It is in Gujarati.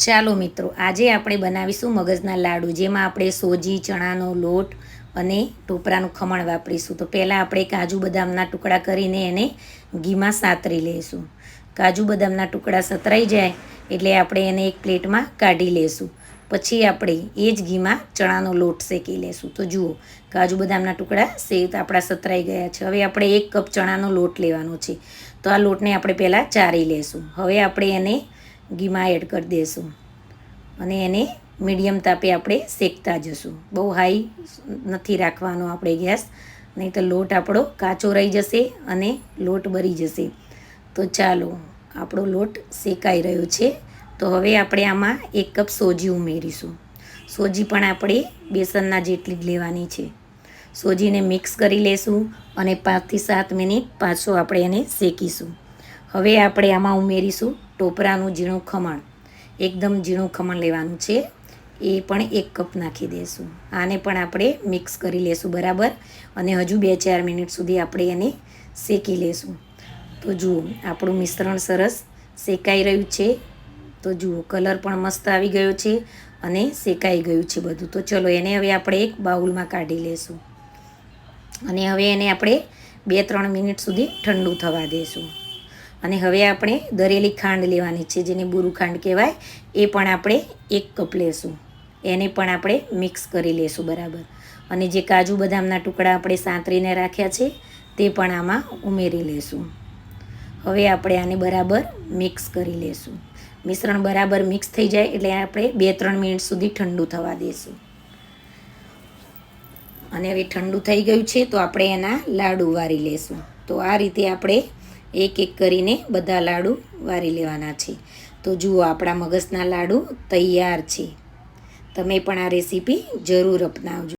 ચાલો મિત્રો, આજે આપણે બનાવીશું મગજના લાડુ, જેમાં આપણે સોજી, ચણાનો લોટ અને ટોપરાનું ખમણ વાપરીશું. તો પહેલાં આપણે કાજુ બદામના ટુકડા કરીને એને ઘીમાં સાતરી લઈશું કાજુ બદામના ટુકડા સતરાઈ જાય એટલે આપણે એને એક પ્લેટમાં કાઢી લઈશું પછી આપણે એ જ ઘીમાં ચણાનો લોટ શેકી લઈશું તો જુઓ, કાજુ બદામના ટુકડા સેવ આપણા સતરાઈ ગયા છે. હવે આપણે એક કપ ચણાનો લોટ લેવાનો છે. તો આ લોટને આપણે પહેલાં ચારી લઈશું હવે આપણે એને ઘીમાં એડ કરી દઈશું અને એને મીડિયમ તાપે આપણે શેકતા જશું. બહુ હાઈ નથી રાખવાનો આપણે ગેસ. નહીં તો લોટ આપણો કાચો રહી જશે અને લોટ બળી જશે. તો ચાલો, આપણો લોટ શેકાઈ રહ્યો છે. તો હવે આપણે આમાં એક કપ સોજી ઉમેરીશું. સોજી પણ આપણે બેસનના જેટલી જ લેવાની છે. સોજીને મિક્સ કરી લેશું અને પાંચથી સાત મિનિટ પાછો આપણે એને શેકીશું. હવે આપણે આમાં ઉમેરીશું ટોપરાનું ઝીણું ખમણ. એકદમ ઝીણું ખમણ લેવાનું છે. એ પણ એક કપ નાખી દઈશું. આને પણ આપણે મિક્સ કરી લેશું બરાબર. અને હજુ બે ચાર મિનિટ સુધી આપણે એને શેકી લેશું. તો જુઓ, આપણું મિશ્રણ સરસ શેકાઈ રહ્યું છે. તો જુઓ, કલર પણ મસ્ત આવી ગયો છે અને શેકાઈ ગયું છે બધું. તો ચલો, એને હવે આપણે એક બાઉલમાં કાઢી લેશું. અને હવે એને આપણે બે ત્રણ મિનિટ સુધી ઠંડુ થવા દઈશું અને હવે આપણે દરેલી ખાંડ લેવાની છે, જેને બુરુ ખાંડ કહેવાય, એ પણ આપણે એક કપ લેશું. એને પણ આપણે મિક્સ કરી લેશું બરાબર. અને જે કાજુ બદામના ટુકડા આપણે સાંતરીને રાખ્યા છે, તે પણ આમાં ઉમેરી લેશું. હવે આપણે આને બરાબર મિક્સ કરી લેશું. મિશ્રણ બરાબર મિક્સ થઈ જાય એટલે આપણે બે ત્રણ મિનિટ સુધી ઠંડુ થવા દઈશું અને હવે ઠંડુ થઈ ગયું છે, તો આપણે એના લાડુ વારી લેશું. તો આ રીતે આપણે એક એક કરીને બધા લાડુ વારી લેવાના છે. તો જુઓ, આપણા મગજના લાડુ તૈયાર છે. તમે પણ આ રેસીપી જરૂર અપનાવજો.